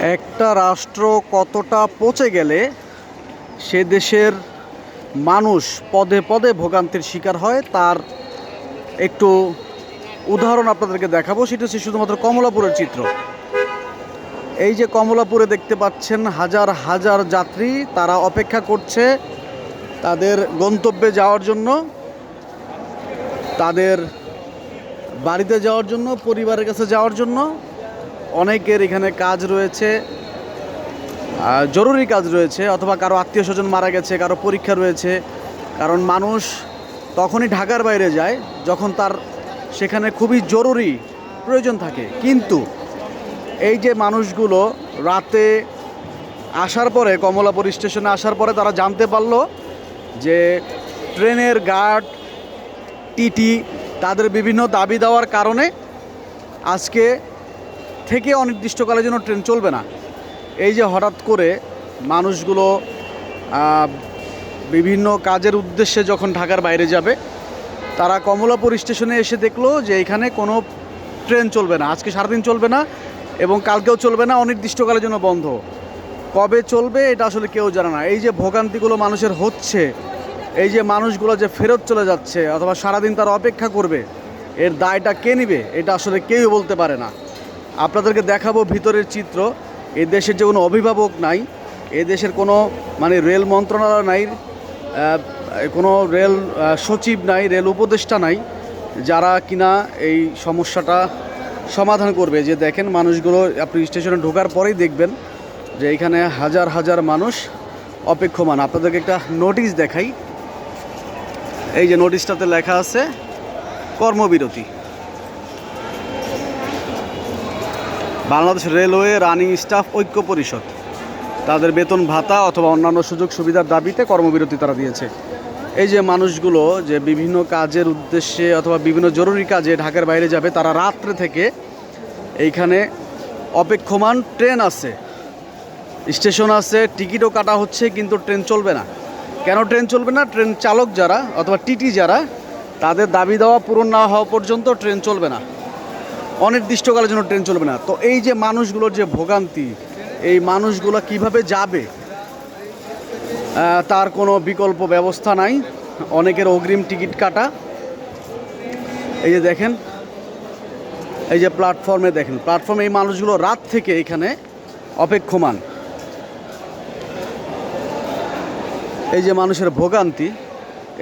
একটা রাষ্ট্র কতটা পচে গেলে সে দেশের মানুষ পদে পদে ভোগান্তির শিকার হয়, তার একটু উদাহরণ আপনাদেরকে দেখাবো। সেটা হচ্ছে শুধুমাত্র কমলাপুরের চিত্র। এই যে কমলাপুরে দেখতে পাচ্ছেন হাজার হাজার যাত্রী, তারা অপেক্ষা করছে তাদের গন্তব্যে যাওয়ার জন্য, তাদের বাড়িতে যাওয়ার জন্য, পরিবারের কাছে যাওয়ার জন্য। অনেকের এখানে কাজ রয়েছে জরুরি কাজ রয়েছে, অথবা কারও আত্মীয় স্বজন মারা গেছে, কারও পরীক্ষা রয়েছে, কারণ মানুষ তখনই ঢাকার বাইরে যায় যখন তার সেখানে খুবই জরুরি প্রয়োজন থাকে। কিন্তু এই যে মানুষগুলো রাতে আসার পরে, কমলাপুর স্টেশনে আসার পরে তারা জানতে পারল যে ট্রেনের গার্ড, টিটি তাদের বিভিন্ন দাবি দেওয়ার কারণে আজকে থেকে অনির্দিষ্টকালের জন্য ট্রেন চলবে না। এই যে হঠাৎ করে মানুষগুলো বিভিন্ন কাজের উদ্দেশ্যে যখন ঢাকার বাইরে যাবে, তারা কমলাপুর স্টেশনে এসে দেখল যে এখানে কোনো ট্রেন চলবে না। আজকে সারাদিন চলবে না এবং কালকেও চলবে না, অনির্দিষ্টকালের জন্য বন্ধ। কবে চলবে এটা আসলে কেউ জানে না। এই যে ভোগান্তিগুলো মানুষের হচ্ছে, এই যে মানুষগুলো যে ফেরত চলে যাচ্ছে অথবা সারাদিন তারা অপেক্ষা করবে, এর দায়টা কে নিবে? এটা আসলে কেউই বলতে পারে না। আপনাদেরকে দেখাবো ভিতরের চিত্র। এ দেশের যে কোনো অভিভাবক নাই, এ দেশের কোনো মানে রেল মন্ত্রণালয় নাই কোনো রেল সচিব নাই, রেল উপদেষ্টা নাই, যারা কিনা এই সমস্যাটা সমাধান করবে। যে দেখেন মানুষগুলো, আপনি স্টেশনে ঢোকার পরেই দেখবেন যে এখানে হাজার হাজার মানুষ অপেক্ষমান। আপনাদেরকে একটা নোটিশ দেখাই। এই যে নোটিশটাতে লেখা আছে, কর্মবিরতি। বাংলাদেশ রেলওয়ে রানিং স্টাফ ঐক্য পরিষদ। তাদের বেতন ভাতা অথবা অন্যান্য সুযোগ সুবিধার দাবিতে কর্মবিরতি তারা দিয়েছে। এই যে মানুষগুলো যে বিভিন্ন কাজের উদ্দেশ্যে অথবা বিভিন্ন জরুরি কাজে ঢাকার বাইরে যাবে, তারা রাত্রে থেকে এইখানে অপেক্ষমান ট্রেন আছে। স্টেশন আছে, টিকিটও কাটা হচ্ছে, কিন্তু ট্রেন চলবে না। কেন ট্রেন চলবে না? ট্রেন চালক যারা অথবা টিটি যারা, তাদের দাবি দেওয়া পূরণ না হওয়া পর্যন্ত ট্রেন চলবে না। অনির্দিষ্টকালের জন্য ট্রেন চলবে না। তো এই যে মানুষগুলোর যে ভোগান্তি, এই মানুষগুলো কীভাবে যাবে তার কোনো বিকল্প ব্যবস্থা নাই। অনেকের অগ্রিম টিকিট কাটা। এই যে দেখেন, এই যে প্ল্যাটফর্মে দেখেন, প্ল্যাটফর্মে এই মানুষগুলো রাত থেকে এখানে অপেক্ষমান। এই যে মানুষের ভোগান্তি,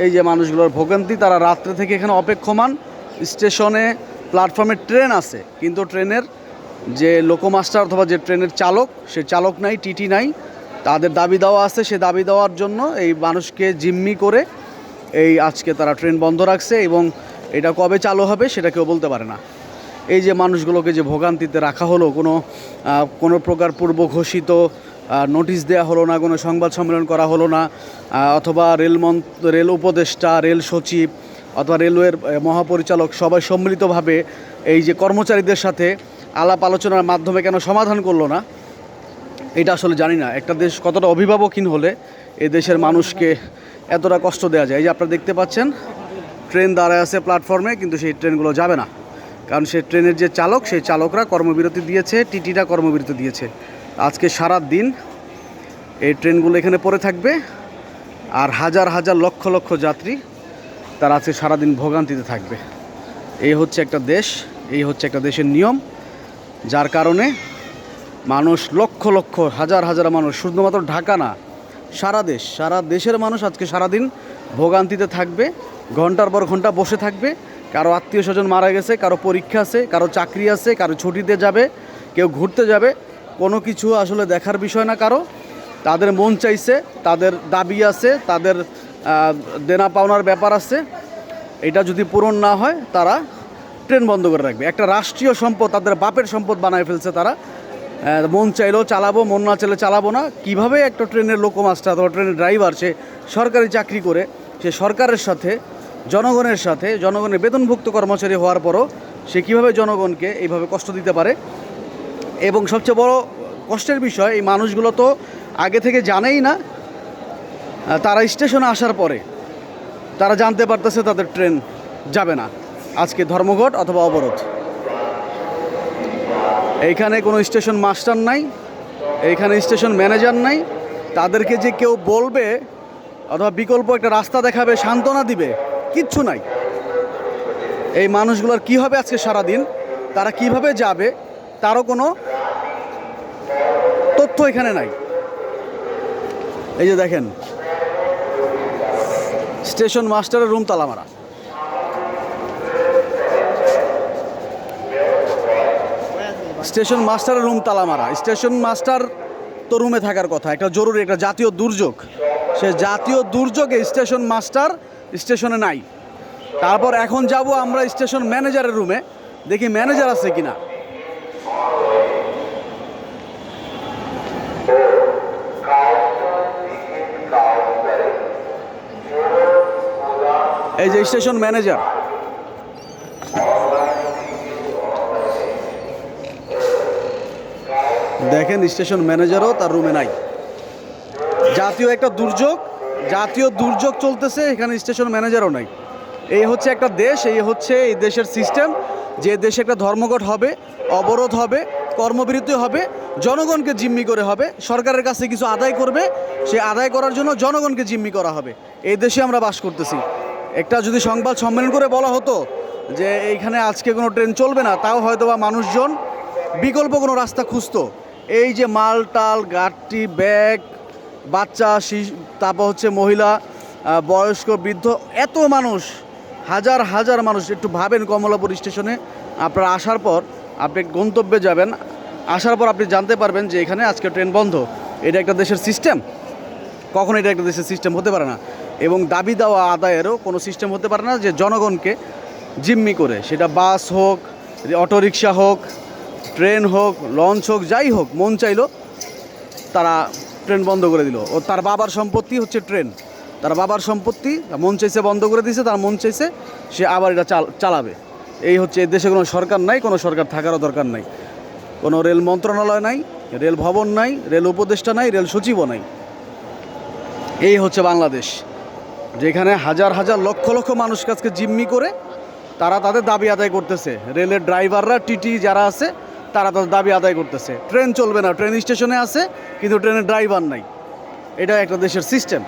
এই যে মানুষগুলোর ভোগান্তি, তারা রাত্রে থেকে এখানে অপেক্ষমান। স্টেশনে প্ল্যাটফর্মে ট্রেন আছে, কিন্তু ট্রেনের যে লোকোমাস্টার অথবা যে ট্রেনের চালক, সে চালক নাই, টিটি নাই, তাদের দাবি দেওয়া আছে, সে দাবি দেওয়ার জন্য এই মানুষকে জিম্মি করে এই আজকে তারা ট্রেন বন্ধ রাখছে এবং এটা কবে চালু হবে সেটা কেউ বলতে পারে না। এই যে মানুষগুলোকে যে ভোগান্তিতে রাখা হলো, কোনো কোনো প্রকার পূর্ব ঘোষিত নোটিশ দেওয়া হলো না, কোনো সংবাদ সম্মেলন করা হলো না অথবা রেল মন্ত্র, রেল উপদেষ্টা, রেল সচিব অথবা রেলওয়ের মহাপরিচালক সবাই সম্মিলিতভাবে এই যে কর্মচারীদের সাথে আলাপ আলোচনার মাধ্যমে কেন সমাধান করল না, এটা আসলে জানি না। একটা দেশ কতটা অভিভাবকহীন হলে এ দেশের মানুষকে এতটা কষ্ট দেওয়া যায়। এই যে আপনারা দেখতে পাচ্ছেন, ট্রেন দাঁড়ায় আছে প্ল্যাটফর্মে, কিন্তু সেই ট্রেনগুলো যাবে না। কারণ সেই ট্রেনের যে চালক, সেই চালকরা কর্মবিরতি দিয়েছে, টিটিরা কর্মবিরতি দিয়েছে। আজকে সারা দিন এই ট্রেনগুলো এখানে পড়ে থাকবে, আর হাজার হাজার লক্ষ লক্ষ যাত্রী তারা আজকে সারাদিন ভোগান্তিতে থাকবে। এই হচ্ছে একটা দেশ, এই হচ্ছে একটা দেশের নিয়ম, যার কারণে মানুষ লক্ষ লক্ষ, হাজার হাজার মানুষ, শুধুমাত্র ঢাকা না, সারা দেশ, সারা দেশের মানুষ আজকে সারাদিন ভোগান্তিতে থাকবে, ঘণ্টার পর ঘণ্টা বসে থাকবে। কারও আত্মীয় স্বজন মারা গেছে, কারও পরীক্ষা আছে, কারও চাকরি আছে, কারও ছুটিতে যাবে, কেউ ঘুরতে যাবে, কোনো কিছু আসলে দেখার বিষয় না কারও। তাদের মন চাইছে, তাদের দাবি আছে, তাদের দেনা পাওনার ব্যাপার আছে। এটা যদি পূরণ না হয়, তারা ট্রেন বন্ধ করে রাখবে। একটা রাষ্ট্রীয় সম্পদ, তাদের বাপের সম্পদ বানায় ফেলছে তারা। মন চাইলেও চালাবো, মন না চাইলে চালাবো না। কীভাবে একটা ট্রেনের লোকোমাস্টার অথবা ট্রেনের ড্রাইভার সে সরকারি চাকরি করে, সে সরকারের সাথে, জনগণের সাথে, জনগণের বেতনভুক্ত কর্মচারী হওয়ার পরও সে কীভাবে জনগণকে এইভাবে কষ্ট দিতে পারে? এবং সবচেয়ে বড় কষ্টের বিষয়, এই মানুষগুলো তো আগে থেকে জানেই না তারা স্টেশনে আসার পরে তারা জানতে পারতেছে তাদের ট্রেন যাবে না। আজকে ধর্মঘট অথবা অবরোধ। এইখানে কোনো স্টেশন মাস্টার নাই, এইখানে স্টেশন ম্যানেজার নাই। তাদেরকে যে কেউ বলবে অথবা বিকল্প একটা রাস্তা দেখাবে, সান্ত্বনা দিবে, কিচ্ছু নাই। এই মানুষগুলোর কি হবে আজকে সারাদিন? তারা কীভাবে যাবে? তারও কোনো তথ্য এখানে নাই। এই যে দেখেন স্টেশন মাস্টারের রুম তালা মারা স্টেশন মাস্টারের রুম তালা মারা স্টেশন মাস্টার তো রুমে থাকার কথা, একটা জরুরি, একটা জাতীয় দুর্যোগ। সে জাতীয় দুর্যোগে স্টেশন মাস্টার স্টেশনে নাই। তারপর এখন যাব আমরা স্টেশন ম্যানেজারের রুমে, দেখি ম্যানেজার আছে কিনা। এই যে স্টেশন ম্যানেজার। দেখেন স্টেশন ম্যানেজারও তার রুমে নাই। জাতীয় একটা দুর্যোগ, জাতীয় দুর্যোগ চলতেছে, এখানে স্টেশন ম্যানেজারও নাই। এই হচ্ছে একটা দেশ, এই হচ্ছে এই দেশের সিস্টেম, যে দেশে একটা ধর্মঘট হবে, অবরোধ হবে, কর্মবিরতি হবে, জনগণকে জিম্মি করে হবে, সরকারের কাছে কিছু আদায় করবে, সে আদায় করার জন্য জনগণকে জিম্মি করা হবে। এই দেশে আমরা বাস করতেছি। একটা যদি সংবাদ সম্মেলন করে বলা হতো যে এইখানে আজকে কোনো ট্রেন চলবে না, তাও হয়তো বা মানুষজন বিকল্প কোনো রাস্তা খুঁজতো। এই যে মাল, টাল গাড়ি ব্যাগ, বাচ্চা, শিশু, তারপর হচ্ছে মহিলা বয়স্ক, বৃদ্ধ, এত মানুষ, হাজার হাজার মানুষ, একটু ভাবেন কমলাপুর স্টেশনে, আপনারা আসার পর আপনি গন্তব্যে যাবেন, আসার পর আপনি জানতে পারবেন যে এখানে আজকে ট্রেন বন্ধ। এটা একটা দেশের সিস্টেম কখনো এটা একটা দেশের সিস্টেম হতে পারে না। এবং দাবি দেওয়া আদায়েরও কোনো সিস্টেম হতে পারে না যে জনগণকে জিম্মি করে। সেটা বাস হোক, অটোরিকশা হোক, ট্রেন হোক, লঞ্চ হোক, যাই হোক, মন চাইলো তারা ট্রেন বন্ধ করে দিল। ও তার বাবার সম্পত্তি হচ্ছে ট্রেন। তার বাবার সম্পত্তি মন চাইছে বন্ধ করে দিয়েছে তার মন চাইছে সে আবার এটা চাল চালাবে। এই হচ্ছে এই দেশে কোনো সরকার নাই, কোনো সরকার থাকারও দরকার নাই। কোনো রেল মন্ত্রণালয় নাই, রেল ভবন নাই, রেল উপদেষ্টা নাই, রেল সচিবও নাই। এই হচ্ছে বাংলাদেশ। যেখানে হাজার হাজার লক্ষ লক্ষ মানুষ কাছকে জিম্মি করে, তারা তাদের দাবি আদায় করতেছে। রেলের ড্রাইভাররা, টিটি যারা আছে, তারা তাদের দাবি আদায় করতেছে। ট্রেন চলবে না, ট্রেন স্টেশনে আছে, কিন্তু ট্রেনের ড্রাইভার নাই। এটা একটা দেশের সিস্টেম।